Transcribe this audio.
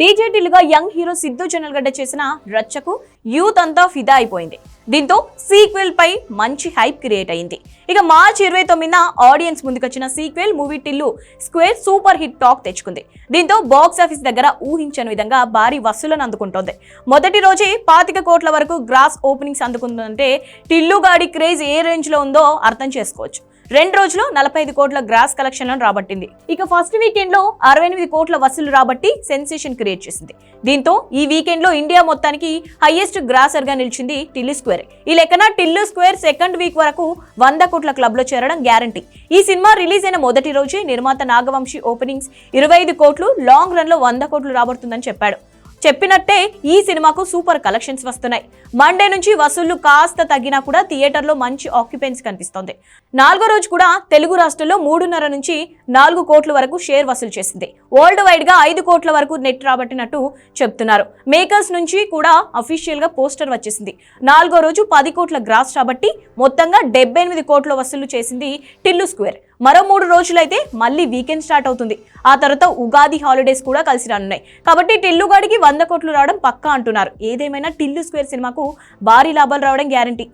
డీజేటీలుగా young hero Siddhu Jonnalagadda చేసిన రచ్చకు youth అంతా ఫిదా అయిపోయింది. దీంతో సీక్వెల్ పై మంచి హైప్ క్రియేట్ అయింది. ఇక మార్చి ఇరవై తొమ్మిదిన ఆడియన్స్ ముందుకొచ్చిన sequel movie Tillu square super hit talk తెచ్చుకుంది. దీంతో బాక్స్ ఆఫీస్ దగ్గర ఊహించని విధంగా భారీ వసూలను అందుకుంటోంది. మొదటి రోజే పాతిక కోట్ల వరకు గ్రాస్ ఓపెనింగ్స్ అందుకుందంటే టిల్లు గాడి క్రేజ్ ఏ రేంజ్లో ఉందో అర్థం చేసుకోవచ్చు. రెండు రోజులు నలభై ఐదు కోట్ల గ్రాస్ కలెక్షన్లను రాబట్టింది. ఇక ఫస్ట్ వీకెండ్లో అరవై ఎనిమిది కోట్ల వసూలు రాబట్టి సెన్సేషన్ క్రియేట్ చేసింది. దీంతో ఈ వీకెండ్లో ఇండియా మొత్తానికి హైయెస్ట్ గ్రాసర్గా నిలిచింది టిల్లు స్క్వేర్. ఈ లెక్కన టిల్లు స్క్వేర్ సెకండ్ వీక్ వరకు వంద కోట్ల క్లబ్లో చేరడం గ్యారంటీ. ఈ సినిమా రిలీజ్ అయిన మొదటి రోజే నిర్మాత నాగవంశి ఓపెనింగ్స్ ఇరవై ఐదు కోట్లు లాంగ్ రన్లో వంద కోట్లు రాబడుతుందని చెప్పాడు. చెప్పినట్టే ఈ సినిమాకు సూపర్ కలెక్షన్స్ వస్తున్నాయి. మండే నుంచి వసూళ్ళు కాస్త తగ్గినా కూడా థియేటర్లో మంచి ఆక్యుపెన్సీ కనిపిస్తోంది. నాలుగో రోజు కూడా తెలుగు రాష్ట్రంలో మూడున్నర నుంచి నాలుగు కోట్ల వరకు షేర్ వసూలు చేసింది. వరల్డ్ వైడ్గా ఐదు కోట్ల వరకు నెట్ రాబట్టినట్టు చెప్తున్నారు. మేకర్స్ నుంచి కూడా అఫీషియల్గా పోస్టర్ వచ్చేసింది. నాలుగో రోజు పది కోట్ల గ్రాస్ రాబట్టి మొత్తంగా డెబ్బై ఎనిమిది కోట్ల వసూలు చేసింది టిల్లు స్క్వేర్. మరో మూడు రోజులైతే మళ్ళీ వీకెండ్ స్టార్ట్ అవుతుంది. ఆ తర్వాత ఉగాది హాలిడేస్ కూడా కలిసి రానున్నాయి. కాబట్టి టిల్లుగాడికి వంద కోట్లు రావడం పక్కా అంటున్నారు. ఏదేమైనా టిల్లు స్క్వేర్ సినిమాకు భారీ లాభాలు రావడం గ్యారంటీ